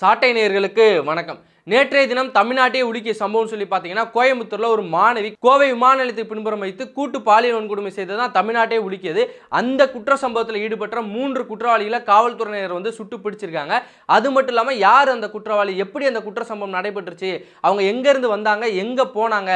சாட்டை நேர்களுக்கு வணக்கம். நேற்றைய தினம் தமிழ்நாட்டையே உலுக்கிய சம்பவம் சொல்லி பார்த்தீங்கன்னா கோயம்புத்தூரில் ஒரு மாணவி கோவை விமான நிலையத்துக்கு பின்புறம் வைத்து கூட்டு பாலியல் வன்கொடுமை செய்ததான் தமிழ்நாட்டையே உலுக்கியது. அந்த குற்ற சம்பவத்தில் ஈடுபட்ட மூன்று குற்றவாளிகளை காவல்துறையினர் வந்து சுட்டு பிடிச்சிருக்காங்க. அது மட்டும் இல்லாமல் யார் அந்த குற்றவாளி? எப்படி அந்த குற்ற சம்பவம் நடைபெற்றுச்சு? அவங்க எங்கேருந்து வந்தாங்க? எங்கே போனாங்க?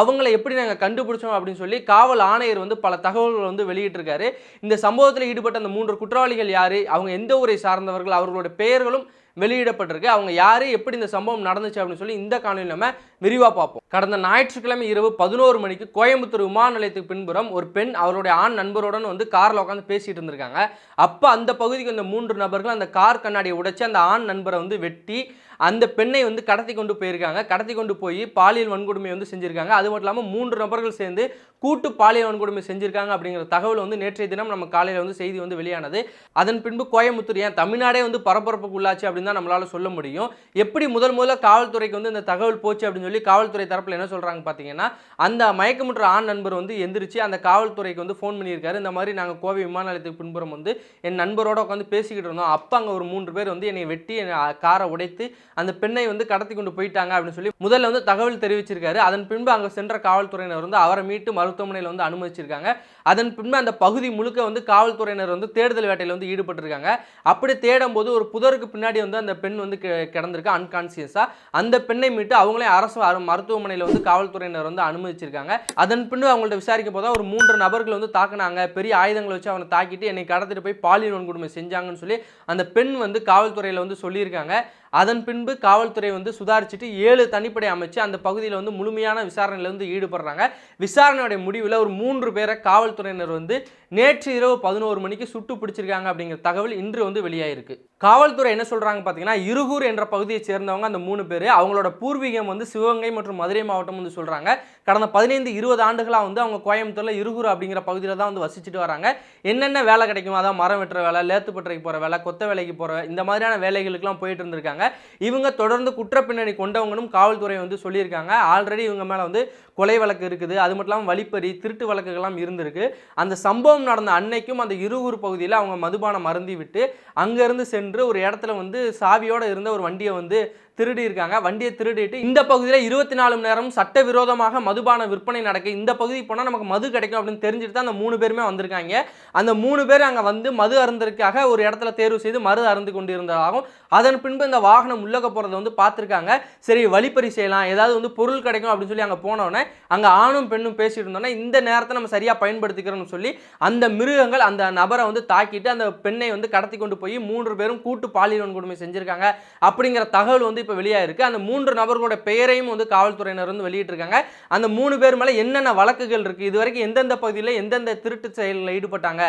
அவங்கள எப்படி நாங்கள் கண்டுபிடிச்சோம் அப்படின்னு சொல்லி காவல் ஆணையர் வந்து பல தகவல்கள் வந்து வெளியிட்டிருக்காரு. இந்த சம்பவத்தில் ஈடுபட்ட அந்த மூன்று குற்றவாளிகள் யார்? அவங்க எந்த ஊரை சார்ந்தவர்கள்? அவர்களோட பெயர்களும் வெளியிடப்பட்டிருக்கு. அவங்க யார் எப்படி இந்த சம்பவம் நடந்துச்சு அப்படின்னு சொல்லி இந்த காணொலி நம்ம விரிவாக பார்ப்போம். கடந்த ஞாயிற்றுக்கிழமை இரவு பதினோரு மணிக்கு கோயம்புத்தூர் விமான நிலையத்துக்கு பின்புறம் ஒரு பெண் அவருடைய ஆண் நண்பருடன் வந்து காரில் உட்காந்து பேசிட்டு இருந்திருக்காங்க. அப்போ அந்த பகுதிக்கு அந்த மூன்று நபர்கள் அந்த கார் கண்ணாடியை உடைச்சி அந்த ஆண் நண்பரை வந்து வெட்டி அந்த பெண்ணை வந்து கடத்தி கொண்டு போயிருக்காங்க. கடத்தி கொண்டு போய் பாலியல் வன்கொடுமை வந்து செஞ்சுருக்காங்க. அது மட்டும் இல்லாமல் மூன்று நபர்கள் சேர்ந்து கூட்டு பாலியல் வன்கொடுமை செஞ்சிருக்காங்க அப்படிங்கிற தகவல் வந்து நேற்றைய தினம் நம்ம காலையில் வந்து செய்தி வந்து வெளியானது. அதன் பின்பு கோயம்புத்தூர் ஏன் தமிழ்நாடே வந்து பரபரப்புக்கு உள்ளாச்சு அப்படின்னு தான் நம்மளால் சொல்ல முடியும். எப்படி முதல் முதல்ல காவல்துறைக்கு வந்து இந்த தகவல் போச்சு அப்படின்னு சொல்லி காவல்துறை தரப்பில் என்ன சொல்றாங்க பார்த்தீங்கன்னா அந்த மயக்கமுற்ற ஆண் நண்பர் வந்து எந்திரிச்சு அந்த காவல்துறைக்கு வந்து ஃபோன் பண்ணியிருக்காரு. இந்த மாதிரி நாங்கள் கோவை விமான நிலையத்துக்கு பின்புறம் வந்து என் நண்பரோட உட்காந்து பேசிக்கிட்டு இருந்தோம். அப்போ அங்கே ஒரு மூன்று பேர் வந்து என்னை வெட்டி என்னை காரை உடைத்து அந்த பெண்ணை வந்து கடத்தி கொண்டு போயிட்டாங்க அப்படின்னு சொல்லி முதல்ல வந்து தகவல் தெரிவிச்சிருக்காரு. அதன் பின்பு அங்கே சென்ற காவல்துறையினர் வந்து அவரை மீட்டு மருத்துவமனையில் வந்து அனுமதிச்சிருக்காங்க. அதன் பின்பு அந்த பகுதி முழுக்க வந்து காவல்துறையினர் வந்து தேடுதல் வேட்டையில் வந்து ஈடுபட்டிருக்காங்க. அப்படி தேடும் போது ஒரு புதருக்கு பின்னாடி வந்து அந்த பெண் வந்து கிடந்திருக்கு அன்கான்சியஸாக அந்த பெண்ணை மீட்டு அவங்களே அரசு அரு- மருத்துவமனையில் வந்து காவல்துறையினர் வந்து அனுமதிச்சிருக்காங்க. அதன் பின்பு அவங்கள்ட்ட விசாரிக்க போது ஒரு மூன்று நபர்கள் வந்து தாக்குனாங்க. பெரிய ஆயுதங்களை வச்சு அவனை தாக்கிட்டு என்னை கடத்திட்டு போய் பாலியல் வன்கொடுமை செஞ்சாங்கன்னு சொல்லி அந்த பெண் வந்து காவல்துறையில் வந்து சொல்லியிருக்காங்க. அதன் பின்பு காவல்துறை வந்து சுதாரிச்சுட்டு ஏழு தனிப்படை அமைச்சு அந்த பகுதியில் வந்து முழுமையான விசாரணையில் வந்து ஈடுபடுறாங்க. விசாரணையுடைய முடிவில் ஒரு மூன்று பேரை காவல்துறையினர் வந்து நேற்று இரவு பதினோரு மணிக்கு சுட்டு பிடிச்சிருக்காங்க அப்படிங்கிற தகவல் இன்று வந்து வெளியாயிருக்கு. காவல்துறை என்ன சொல்கிறாங்க பார்த்தீங்கன்னா இருகூர் என்ற பகுதியை சேர்ந்தவங்க அந்த மூணு பேர் அவங்களோட பூர்வீகம் வந்து சிவகங்கை மற்றும் மதுரை மாவட்டம் வந்து சொல்கிறாங்க கடந்த பதினைந்து இருபது ஆண்டுகளாக வந்து அவங்க கோயம்புத்தூரில் இருகூர் அப்படிங்கிற பகுதியில் தான் வந்து வசிச்சுட்டு வராங்க. என்னென்ன வேலை கிடைக்கும் அதான் மரம் வெட்டுற வேலை லேத்து பட்டறைக்கு போகிற வேலை கொத்த வேலைக்கு போகிற இந்த மாதிரியான வேலைகளுக்கெல்லாம் போயிட்டு இருந்திருக்காங்க. இவங்க தொடர்ந்து குற்ற பின்னணி கொண்டவங்களும் காவல்துறை வந்து சொல்லியிருக்காங்க. ஆல்ரெடி இவங்க மேலே வந்து கொலை வழக்கு இருக்குது. அது மட்டும் இல்லாமல் வழிப்பறி திருட்டு வழக்குகள்லாம் இருந்திருக்கு. அந்த சம்பவம் நடந்த அன்னைக்கும் அந்த இருவூர் பகுதியில் அவங்க மதுபானம் மருந்தி விட்டு அங்கேருந்து சென்று ஒரு இடத்துல வந்து சாவியோடு இருந்த ஒரு வண்டியை வந்து திருடி இருக்காங்க வண்டியை திருடிட்டு இந்த பகுதியில் இருபத்தி நாலு மணி நேரம் சட்டவிரோதமாக மதுபான விற்பனை நடக்க இந்த பகுதிக்கு போனால் நமக்கு மது கிடைக்கும் அப்படின்னு தெரிஞ்சுட்டு தான் அந்த மூணு பேருமே வந்திருக்காங்க. அந்த மூணு பேர் அங்கே வந்து மது அருந்ததுக்காக ஒரு இடத்துல தேர்வு செய்து மது அருந்து கொண்டிருந்ததாகவும் அதன் பின்பு இந்த வாகனம் உள்ளக போகிறத வந்து பார்த்துருக்காங்க. சரி வழிப்பறி செய்யலாம். ஏதாவது வந்து பொருள் கிடைக்கும் அப்படின்னு சொல்லி அங்கே போனோடனே அங்கே ஆணும் பெண்ணும் பேசிட்டு இருந்தோன்னே இந்த நேரத்தை நம்ம சரியாக பயன்படுத்திக்கிறோம்னு சொல்லி அந்த மிருகங்கள் அந்த நபரை வந்து தாக்கிட்டு அந்த பெண்ணை வந்து கடத்தி கொண்டு போய் மூன்று பேரும் கூட்டு பாலியல் வன்கொடுமை செஞ்சிருக்காங்க. அப்படிங்கிற தகவல் வந்து இப்போ வெளியாயிருக்கு அந்த மூன்று நபர்களோட பெயரையும் வந்து காவல்துறையினர் வந்து வெளியிட்டிருக்காங்க. அந்த மூணு பேர் மேலே என்னென்ன வழக்குகள் இருக்குது இது வரைக்கும் எந்தெந்த பகுதியில் எந்தெந்த திருட்டு செயலில் ஈடுபட்டாங்க?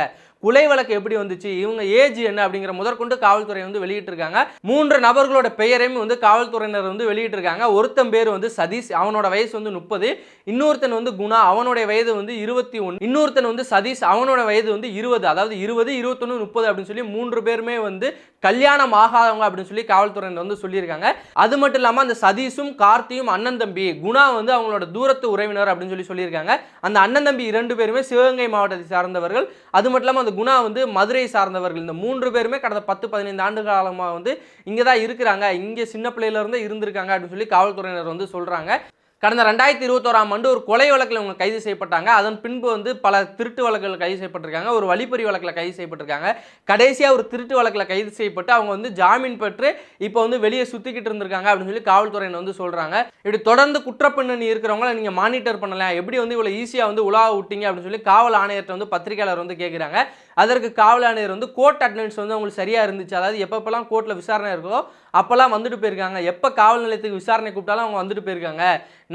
கொலை வழக்கு எப்படி வந்துச்சு? இவங்க ஏஜ் என்ன அப்படிங்கிற முதற்கொண்டு காவல்துறை வந்து வெளியிட்டிருக்காங்க. மூன்று நபர்களோட பெயரையும் வந்து காவல்துறையினர் வந்து வெளியிட்டிருக்காங்க. ஒருத்தன் பேர் வந்து சதீஷ் அவனோட வயசு வந்து முப்பது. இன்னொருத்தன் வந்து குணா அவனுடைய வயது வந்து இருபத்தி ஒன்று இன்னொருத்தன் வந்து சதீஷ் அவனோட வயது வந்து இருபது. அதாவது இருபது இருபத்தொன்று முப்பது அப்படின்னு சொல்லி மூன்று பேருமே வந்து கல்யாணம் ஆகாதவங்க அப்படின்னு சொல்லி காவல்துறையினர் வந்து சொல்லியிருக்காங்க. அது மட்டும் இல்லாமல் அந்த சதீஷும் கார்த்தியும் அண்ணன் தம்பி குணா வந்து அவங்களோட தூரத்து உறவினர் அப்படின்னு சொல்லி சொல்லியிருக்காங்க. அந்த அண்ணன் தம்பி இரண்டு பேருமே சிவகங்கை மாவட்டத்தை சார்ந்தவர்கள். அது மட்டும் இல்லாமல் அந்த குணா வந்து மதுரை சார்ந்தவர்கள். இந்த மூன்று பேருமே கடந்த பத்து பதினைந்து ஆண்டு காலமாக வந்து இங்கே தான் இருக்கிறாங்க. இங்கே சின்ன பிள்ளையிலருந்தே இருந்திருக்காங்க அப்படின்னு சொல்லி காவல்துறையினர் வந்து சொல்கிறாங்க கடந்த ரெண்டாயிரத்தி இருபத்தோராம் ஆண்டு ஒரு கொலை வழக்கில் இவங்க கைது செய்யப்பட்டாங்க. அதன் பின்பு வந்து பல திருட்டு வழக்குகள் கைது செய்யப்பட்டிருக்காங்க. ஒரு வழிப்பறி வழக்கில் கைது செய்யப்பட்டிருக்காங்க. கடைசியாக ஒரு திருட்டு வழக்கில் கைது செய்யப்பட்டு அவங்க வந்து ஜாமீன் பெற்று இப்போ வந்து வெளியே சுற்றிக்கிட்டு இருந்திருக்காங்க அப்படின்னு சொல்லி காவல்துறையினர் வந்து சொல்கிறாங்க இப்படி தொடர்ந்து குற்றப்பின்னணி இருக்கிறவங்கள நீங்கள் மானிட்டர் பண்ணலாம். எப்படி வந்து இவ்வளோ ஈஸியாக வந்து உலா விட்டீங்க அப்படின்னு சொல்லி காவல் ஆணையர்கிட்ட வந்து பத்திரிகையாளர் வந்து கேட்குறாங்க அதற்கு காவல் ஆணையர் வந்து கோர்ட் அட்டண்டன்ஸ் வந்து அவங்களுக்கு சரியாக இருந்துச்சு. அதாவது எப்பப்பெல்லாம் கோர்ட்டில் விசாரணை இருக்கோ அப்போல்லாம் வந்துட்டு போயிருக்காங்க. எப்போ காவல் நிலையத்துக்கு விசாரணை கூப்பிட்டாலும் அவங்க வந்துட்டு போயிருக்காங்க.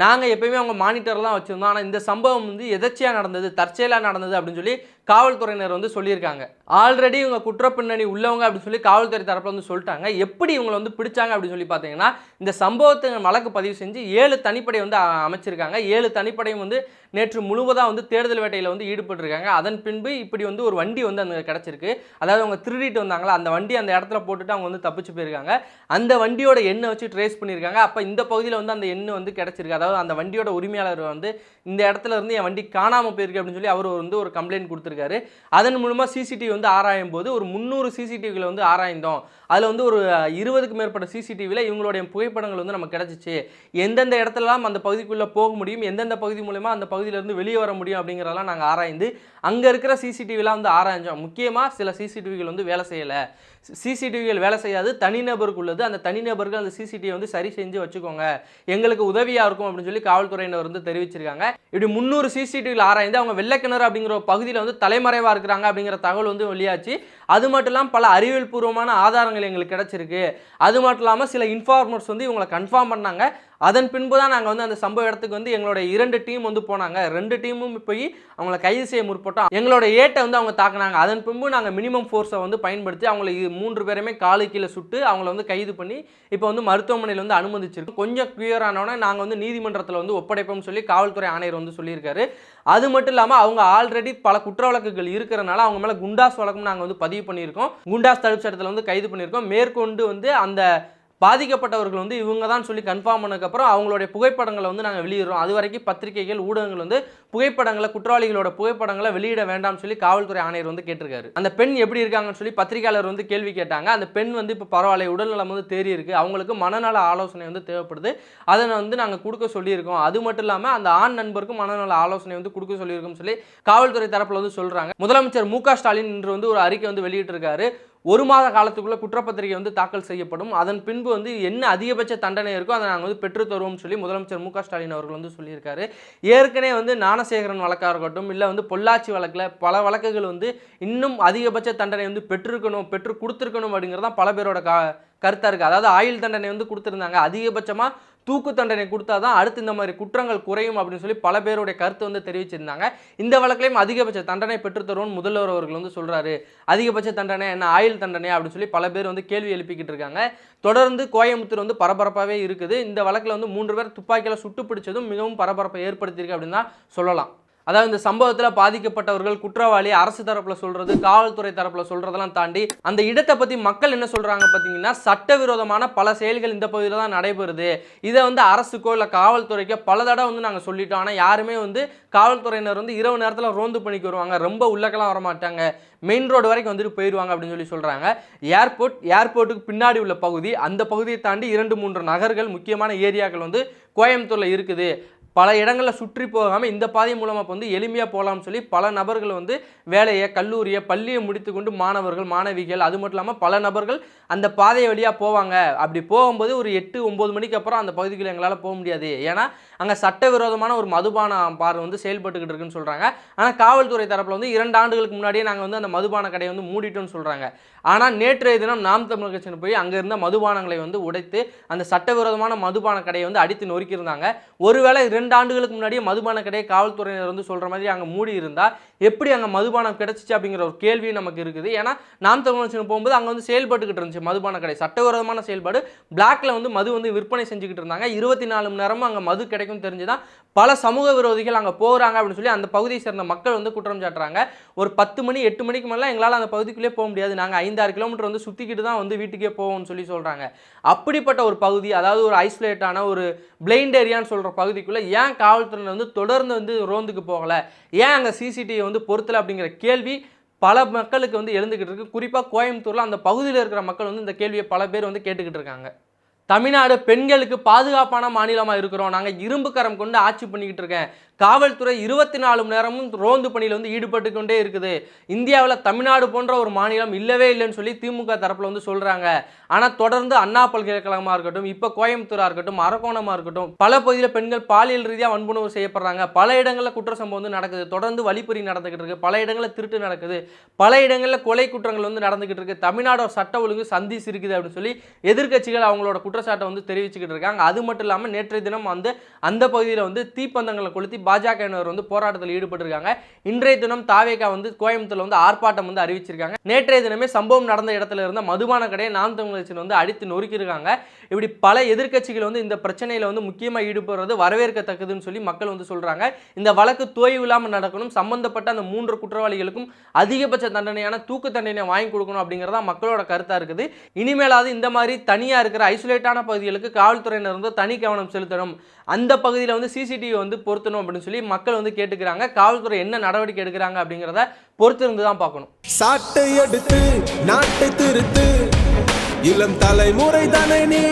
நாங்கள் எப்பயுமே அவங்க மானிட்டர்லாம் வச்சுருந்தோம். ஆனால் இந்த சம்பவம் வந்து எதர்ச்சியாக நடந்தது தற்செயலாக நடந்தது அப்படின்னு சொல்லி காவல்துறையினர் வந்து சொல்லியிருக்காங்க. ஆல்ரெடி இவங்க குற்றப்பின்னணி உள்ளவங்க அப்படின்னு சொல்லி காவல்துறை தரப்பில் வந்து சொல்லிட்டாங்க. எப்படி இவங்களை வந்து பிடிச்சாங்க அப்படின்னு சொல்லி பார்த்தீங்கன்னா இந்த சம்பவத்தை வழக்கு பதிவு செஞ்சு ஏழு தனிப்படை வந்து அமைச்சிருக்காங்க. ஏழு தனிப்படையும் வந்து நேற்று முழுவதாக வந்து தேடுதல் வேட்டையில் வந்து ஈடுபட்டிருக்காங்க. அதன் பின்பு இப்படி வந்து ஒரு வண்டி வந்து அங்கே கிடச்சிருக்கு. அதாவது அவங்க திருடிட்டு வந்தாங்களா அந்த வண்டி அந்த இடத்துல போட்டுட்டு அவங்க வந்து தப்பிச்சு போயிருக்காங்க. அந்த வண்டியோட எண்ணை வச்சு ட்ரேஸ் பண்ணியிருக்காங்க. அப்போ இந்த பகுதியில் வந்து அந்த எண்ணு வந்து கிடச்சிருக்கு. அதாவது அந்த வண்டியோட உரிமையாளர் வந்து இந்த இடத்துல இருந்து என் வண்டி காணாமல் போயிருக்கு அப்படின்னு சொல்லி அவர் வந்து ஒரு கம்ப்ளைண்ட் கொடுத்துருக்காரு. பண்ணியிருக்காரு அதன் மூலமாக சிசிடிவி வந்து ஆராயும் போது ஒரு முந்நூறு சிசிடிவிகளை வந்து ஆராய்ந்தோம். அதில் வந்து ஒரு இருபதுக்கு மேற்பட்ட சிசிடிவியில் இவங்களுடைய புகைப்படங்கள் வந்து நமக்கு கிடச்சிச்சு. எந்தெந்த இடத்துலலாம் அந்த பகுதிக்குள்ளே போக முடியும் எந்தெந்த பகுதி மூலயமா அந்த பகுதியிலேருந்து வெளியே வர முடியும் அப்படிங்கிறதெல்லாம் நாங்கள் ஆராய்ந்து அங்கே இருக்கிற சிசிடிவிலாம் வந்து ஆராய்ஞ்சோம். முக்கியமாக சில சிசிடிவிகள் வந்து வேலை செய்யலை. சிசிடிவிகள் வேலை செய்யாது தனிநபருக்கு உள்ளது அந்த தனிநபர்கள் அந்த சிசிடிவி வந்து சரி செஞ்சு வச்சுக்கோங்க. எங்களுக்கு உதவியாக இருக்கும் அப்படின்னு சொல்லி காவல்துறையினர் வந்து தெரிவிச்சிருக்காங்க. இப்படி முந்நூறு சிசிடிவியில் ஆராய்ந்து அவங்க வெள்ளக்கிணறு அப்படிங்கிற பகுதியில் வந்து தலைமறைவாக இருக்கிறாங்க அப்படிங்கிற தகவல் வந்து வெளியாச்சு. அது மட்டும் இல்லாமல் பல அறிவியல் பூர்வமான ஆதாரங்கள் எங்களுக்கு கிடைச்சிருக்கு. அது மட்டும் இல்லாமல் சில இன்ஃபார்மர்ஸ் வந்து இவங்களை கன்ஃபார்ம் பண்ணாங்க. அதன் பின்பு தான் நாங்கள் வந்து அந்த சம்பவ இடத்துக்கு வந்து எங்களுடைய இரண்டு டீம் வந்து போனாங்க. ரெண்டு டீமும் போய் அவங்கள கைது செய்ய முற்பட்டோம். எங்களோட ஏட்டை வந்து அவங்க தாக்குனாங்க. அதன் பின்பு நாங்கள் மினிமம் ஃபோர்ஸை வந்து பயன்படுத்தி அவங்களை மூன்று பேருமே காலு கீழே சுட்டு அவங்கள வந்து கைது பண்ணி இப்போ வந்து மருத்துவமனையில் வந்து அனுமதிச்சிருக்கோம். கொஞ்சம் கிளியர் ஆனோடனே நாங்கள் வந்து நீதிமன்றத்தில் வந்து ஒப்படைப்போம்னு சொல்லி காவல்துறை ஆணையர் வந்து சொல்லியிருக்காரு. அது மட்டும் இல்லாமல் அவங்க ஆல்ரெடி பல குற்ற வழக்குகள் இருக்கிறனால அவங்க மேலே குண்டாஸ் வழக்கம் நாங்கள் வந்து பதிவு பண்ணியிருக்கோம். குண்டாஸ் தடுப்பு சட்டத்தில் வந்து கைது பண்ணியிருக்கோம். மேற்கொண்டு வந்து அந்த பாதிக்கப்பட்டவர்கள் வந்து இவங்க தான் சொல்லி கன்ஃபார்ம் பண்ணதுக்கப்புறம் அவங்களுடைய புகைப்படங்களை வந்து நாங்கள் வெளியிடுறோம். அது வரைக்கும் பத்திரிகைகள் ஊடகங்கள் வந்து புகைப்படங்களை குற்றவாளிகளோட புகைப்படங்களை வெளியிட வேண்டாம்னு சொல்லி காவல்துறை ஆணையர் வந்து கேட்டிருக்காரு. அந்த பெண் எப்படி இருக்காங்கன்னு சொல்லி பத்திரிகையாளர் வந்து கேள்வி கேட்டாங்க. அந்த பெண் வந்து இப்போ பரவாயில்ல உடல்நலம் வந்து தேறி இருக்கு. அவங்களுக்கு மனநல ஆலோசனை வந்து தேவைப்படுது. அதை வந்து நாங்கள் கொடுக்க சொல்லியிருக்கோம். அது மட்டும் இல்லாமல் அந்த ஆண் நண்பருக்கும் மனநல ஆலோசனை வந்து கொடுக்க சொல்லியிருக்கோம் சொல்லி காவல்துறை தரப்பில் வந்து சொல்கிறாங்க முதலமைச்சர் மு க ஸ்டாலின் இன்று வந்து ஒரு அறிக்கை வந்து வெளியிட்டிருக்காரு. ஒரு மாத காலத்துக்குள்ளே குற்றப்பத்திரிகை வந்து தாக்கல் செய்யப்படும். அதன் பின்பு வந்து என்ன அதிகபட்ச தண்டனை இருக்கோ அதை நாங்கள் வந்து பெற்று தருவோம்னு சொல்லி முதலமைச்சர் மு ஸ்டாலின் அவர்கள் வந்து சொல்லியிருக்காரு. ஏற்கனவே வந்து ஞானசேகரன் வழக்காக இருக்கட்டும் இல்லை வந்து பொள்ளாச்சி வழக்கில் பல வழக்குகள் வந்து இன்னும் அதிகபட்ச தண்டனை வந்து பெற்றிருக்கணும் பெற்று கொடுத்துருக்கணும் அப்படிங்கிறது தான் பல பேரோட கா கருத்தாக இருக்குது அதாவது ஆயுள் தண்டனை வந்து கொடுத்துருந்தாங்க. அதிகபட்சமாக தூக்கு தண்டனை கொடுத்தா தான் அடுத்து இந்த மாதிரி குற்றங்கள் குறையும் அப்படின்னு சொல்லி பல பேருடைய கருத்து வந்து தெரிவிச்சிருந்தாங்க. இந்த வழக்கிலையும் அதிகபட்ச தண்டனை பெற்றுத்தரும்னு முதல்வர் அவர்கள் வந்து சொல்கிறாரு அதிகபட்ச தண்டனை என்ன? ஆயுள் தண்டனை அப்படின்னு சொல்லி பல பேர் வந்து கேள்வி எழுப்பிக்கிட்டு இருக்காங்க. தொடர்ந்து கோயம்புத்தூர் வந்து பரபரப்பாகவே இருக்குது. இந்த வழக்கில் வந்து மூன்று பேர் துப்பாக்கியில் சுட்டு பிடிச்சதும் மிகவும் பரபரப்பை ஏற்படுத்தியிருக்கு அப்படின்னு தான் சொல்லலாம். அதாவது இந்த சம்பவத்தில் பாதிக்கப்பட்டவர்கள் குற்றவாளி அரசு தரப்பில் சொல்கிறது காவல்துறை தரப்பில் சொல்கிறதெல்லாம் தாண்டி அந்த இடத்தை பற்றி மக்கள் என்ன சொல்கிறாங்க பார்த்தீங்கன்னா சட்டவிரோதமான பல செயல்கள் இந்த பகுதியில் தான் நடைபெறுது. இதை வந்து அரசுக்கோ இல்லை காவல்துறைக்கோ பல தடவை வந்து நாங்கள் சொல்லிட்டோம். ஆனால் யாருமே வந்து காவல்துறையினர் வந்து இரவு நேரத்தில் ரோந்து பணிக்கு வருவாங்க. ரொம்ப உள்ளக்கெல்லாம் வர மாட்டாங்க மெயின் ரோடு வரைக்கும் வந்துட்டு போயிடுவாங்க அப்படின்னு சொல்லி சொல்கிறாங்க ஏர்போர்ட் ஏர்போர்ட்டுக்கு பின்னாடி உள்ள பகுதி அந்த பகுதியை தாண்டி இரண்டு மூன்று நகர்கள் முக்கியமான ஏரியாக்கள் வந்து கோயம்புத்தூரில் இருக்குது. பல இடங்களில் சுற்றி போகாமல் இந்த பாதை மூலமாக வந்து எளிமையாக போகலாம்னு சொல்லி பல நபர்கள் வந்து வேலையை கல்லூரியை பள்ளியை முடித்துக்கொண்டு மாணவர்கள் மாணவிகள் அது மட்டும் இல்லாமல் பல நபர்கள் அந்த பாதை வழியாக போவாங்க. அப்படி போகும்போது ஒரு எட்டு ஒம்பது மணிக்கு அப்புறம் அந்த பகுதிக்குள்ளே எங்களால் போக முடியாது. ஏன்னா அங்கே சட்டவிரோதமான ஒரு மதுபான பார் வந்து செயல்பட்டுக்கிட்டு இருக்குன்னு சொல்கிறாங்க ஆனால் காவல்துறை தரப்பில் வந்து இரண்டு ஆண்டுகளுக்கு முன்னாடியே நாங்கள் வந்து அந்த மதுபான கடையை வந்து மூடிட்டோம்னு சொல்கிறாங்க ஆனால் நேற்றைய தினம் நாம் தமிழ் கட்சியில் போய் அங்கே இருந்த மதுபானங்களை வந்து உடைத்து அந்த சட்டவிரோதமான மதுபான கடையை வந்து அடித்து நொறுக்கியிருந்தாங்க. ஒருவேளை இரண்டு ஆண்டுகளுக்கு முன்னாடியே மதுபான கடையை காவல்துறையினர் வந்து சொல்கிற மாதிரி அங்கே மூடி இருந்தால் எப்படி அங்கே மதுபானம் கிடச்சிச்சு அப்படிங்கிற ஒரு கேள்வி நமக்கு இருக்குது. ஏன்னா நாம் தமிழ் போகும்போது அங்கே வந்து செயல்பட்டுக்கிட்டு இருந்துச்சு மதுபான கடை. சட்டவிரோதமான செயல்பாடு. பிளாக்ல வந்து மது வந்து விற்பனை செஞ்சுக்கிட்டு இருந்தாங்க. இருபத்தி நாலு மணி நேரமும் அங்கே மது கிடைக்கும் தெரிஞ்சுதான் பல சமூக விரோதிகள் அங்கே போகிறாங்க அப்படின்னு சொல்லி அந்த பகுதியை சேர்ந்த மக்கள் வந்து குற்றம் சாட்டுறாங்க. ஒரு பத்து மணி எட்டு மணிக்கு மேலே எங்களால் அந்த பகுதிக்குள்ளே போக முடியாது. நாங்கள் ஐந்தாறு கிலோமீட்டர் வந்து சுற்றிக்கிட்டு தான் வந்து வீட்டுக்கே போவோம்னு சொல்லி சொல்கிறாங்க அப்படிப்பட்ட ஒரு பகுதி அதாவது ஒரு ஐசோலேட்டான ஒரு பிளைண்ட் ஏரியான்னு சொல்கிற பகுதிக்குள்ளே ஏன் காவல்துறையினர் வந்து தொடர்ந்து வந்து ரோந்துக்கு போகலை? ஏன் அங்கே சிசிடிவி வந்து பொருத்தலை அப்படிங்கிற கேள்வி பல மக்களுக்கு வந்து எழுந்துக்கிட்டு இருக்கு. குறிப்பாக கோயம்புத்தூரில் அந்த பகுதியில் இருக்கிற மக்கள் வந்து இந்த கேள்வியை பல பேர் வந்து கேட்டுக்கிட்டு இருக்காங்க. தமிழ்நாடு பெண்களுக்கு பாதுகாப்பான மாநிலமாக இருக்கிறோம். நாங்கள் இரும்பு கரம் கொண்டு ஆட்சி பண்ணிக்கிட்டு இருக்கேன். காவல்துறை இருபத்தி நாலு மணி நேரமும் ரோந்து பணியில் வந்து ஈடுபட்டு கொண்டே இருக்குது. இந்தியாவில் தமிழ்நாடு போன்ற ஒரு மாநிலம் இல்லவே இல்லைன்னு சொல்லி திமுக தரப்பில் வந்து சொல்கிறாங்க ஆனால் தொடர்ந்து அண்ணா பல்கலைக்கழகமாக இருக்கட்டும் இப்போ கோயம்புத்தூராக இருக்கட்டும் அரக்கோணமாக இருக்கட்டும் பல பகுதியில் பெண்கள் பாலியல் ரீதியாக வன்புணர்வு செய்யப்படுறாங்க. பல இடங்களில் குற்ற சம்பவம் வந்து நடக்குது. தொடர்ந்து வழிப்பறி நடந்துக்கிட்டு இருக்கு. பல இடங்களில் திருட்டு நடக்குது. பல இடங்களில் கொலை குற்றங்கள் வந்து நடந்துக்கிட்டு இருக்கு. தமிழ்நாடு சட்ட ஒழுங்கு சந்திச்சு இருக்குது அப்படின்னு சொல்லி எதிர்க்கட்சிகள் அவங்களோட குற்றச்சாட்டை வந்து தெரிவிச்சுக்கிட்டு இருக்காங்க. அது மட்டும் இல்லாமல் நேற்றைய தினம் வந்து அந்த பகுதியில் வந்து தீப்பந்தங்களை கொளுத்தி பாஜகவினர் வந்து போராட்டத்தில் ஈடுபட்டிருக்காங்க. இன்றைய தினம் தாவேகா வந்து கோயம்புத்தூரில் வந்து ஆர்ப்பாட்டம் வந்து அறிவிச்சிருக்காங்க. நேற்றைய தினமே சம்பவம் நடந்த இடத்துல இருந்த மதுபான கடையை நாம் தமிழச்சின் வந்து அடித்து நொறுக்கியிருக்காங்க. இப்படி பல எதிர்க்கட்சிகள் வந்து இந்த பிரச்சனையில் வந்து முக்கியமாக ஈடுபடுறது வரவேற்கத்தக்கதுன்னு சொல்லி மக்கள் வந்து சொல்கிறாங்க இந்த வழக்கு தோய்வு இல்லாமல் நடக்கணும் சம்பந்தப்பட்ட அந்த மூன்று குற்றவாளிகளுக்கும் அதிகபட்ச தண்டனையான தூக்கு தண்டனை வாங்கி கொடுக்கணும் அப்படிங்கிறதா மக்களோட கருத்தாக இருக்குது. இனிமேலாவது இந்த மாதிரி தனியாக இருக்கிற ஐசோலேட்டான பகுதிகளுக்கு காவல்துறையினர் வந்து தனி கவனம் செலுத்தணும். அந்த பகுதியில் வந்து சிசிடிவி வந்து பொருத்தணும் அப்படின்னு சொல்லி மக்கள் வந்து கேட்டுக்கிறாங்க. காவல்துறை என்ன நடவடிக்கை எடுக்கிறாங்க அப்படிங்கிறத பொறுத்திருந்து தான் பார்க்கணும். சாட்டை எடுத்து நாட்டை திருத்து. இளம் தலைமுறை தனை நீ